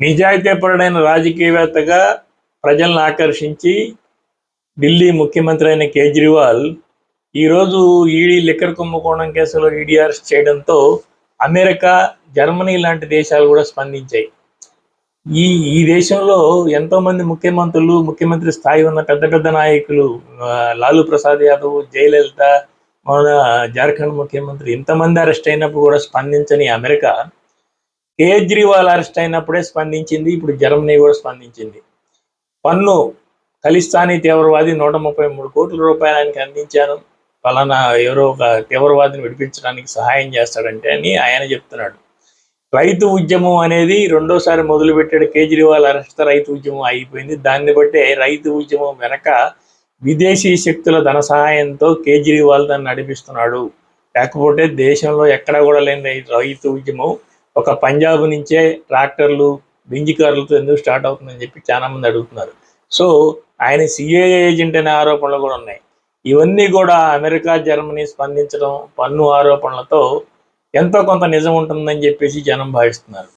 నిజాయితీపరుడైన రాజకీయవేత్తగా ప్రజలను ఆకర్షించి ఢిల్లీ ముఖ్యమంత్రి అయిన కేజ్రీవాల్ ఈరోజు ఈడీ లిక్కర్ కుంభకోణం కేసులో ఈడీ అరెస్ట్ చేయడంతో అమెరికా జర్మనీ లాంటి దేశాలు కూడా స్పందించాయి. ఈ ఈ దేశంలో ఎంతో మంది ముఖ్యమంత్రులు ముఖ్యమంత్రి స్థాయి ఉన్న పెద్ద పెద్ద నాయకులు లాలూ ప్రసాద్ యాదవ్ జయలలిత మన జార్ఖండ్ ముఖ్యమంత్రి ఇంతమంది అరెస్ట్ అయినప్పుడు కూడా స్పందించని అమెరికా కేజ్రీవాల్ అరెస్ట్ అయినప్పుడే స్పందించింది ఇప్పుడు జర్మనీ కూడా స్పందించింది. పన్ను ఖలిస్తానీ తీవ్రవాది నూట ముప్పై మూడు కోట్ల రూపాయలు ఆయనకి అందించాను. ఫలానా ఎవరో ఒక తీవ్రవాదిని విడిపించడానికి సహాయం చేస్తాడంటే అని ఆయన చెప్తున్నాడు. రైతు ఉద్యమం అనేది రెండోసారి మొదలుపెట్టాడు కేజ్రీవాల్ అరెస్ట్ రైతు ఉద్యమం అయిపోయింది దాన్ని బట్టే రైతు ఉద్యమం వెనక విదేశీ శక్తుల ధన సహాయంతో కేజ్రీవాల్ దాన్ని నడిపిస్తున్నాడు. లేకపోతే దేశంలో ఎక్కడా కూడా లేని రైతు ఉద్యమం ఒక పంజాబ్ నుంచే ట్రాక్టర్లు బింజి కార్లతో ఎందుకు స్టార్ట్ అవుతుందని చెప్పి చాలామంది అడుగుతున్నారు. సో ఆయన సిఏ ఏజెంట్ అనే ఆరోపణలు కూడా ఉన్నాయి. ఇవన్నీ కూడా అమెరికా జర్మనీ స్పందించడం పన్ను ఆరోపణలతో ఎంతో కొంత నిజం ఉంటుందని చెప్పేసి జనం భావిస్తున్నారు.